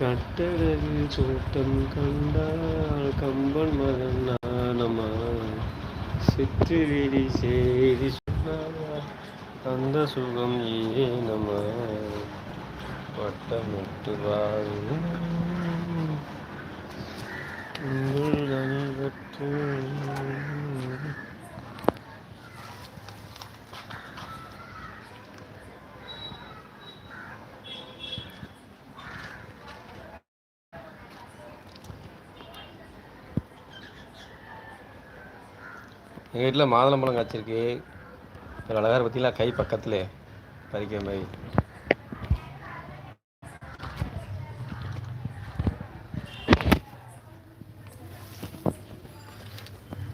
கட்டழகில் சூட்டம் கண்டால் கம்பன் மகன் நானமா சிற்றுவிழி செய்தி சொன்னார் அந்த சுகம் ஏனமா வட்டமிட்டு வாழும். எங்கள் வீட்டில் மாதுளம்பழம் காய்ச்சிருக்கு. ஒரு அழகாக பார்த்தீங்களா கை பக்கத்தில் பறிக்கிற மாதிரி.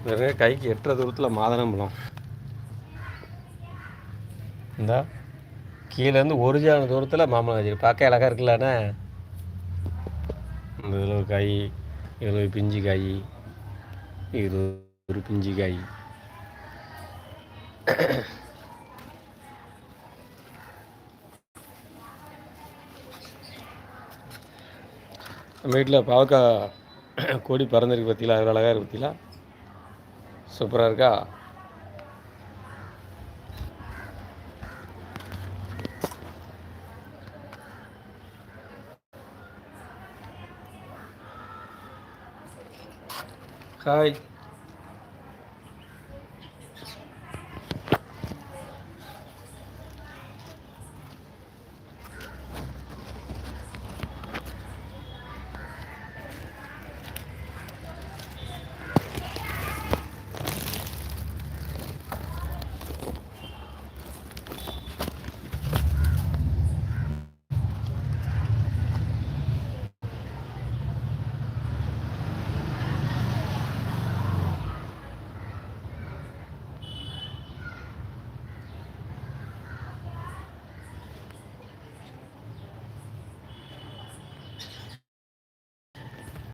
நிறைய கைக்கு எட்டுற தூரத்தில் மாதுளம்பழம். இந்தா கீழேருந்து ஒரு ஜான தூரத்தில் மாம்பழம் காய்ச்சிருக்கு. பார்க்க அழகாக இருக்குல்லண்ணே. இந்த இதில் ஒரு காய் இதில் ஒரு பிஞ்சு காய் இது ஒரு பிஞ்சு காய். நம்ம வீட்டில் பாவக்காய் கொடி பறந்துருக்கு பார்த்தீங்களா அது அழகாக இருக்கு பார்த்தீங்களா சூப்பராக இருக்கா? ஹாய்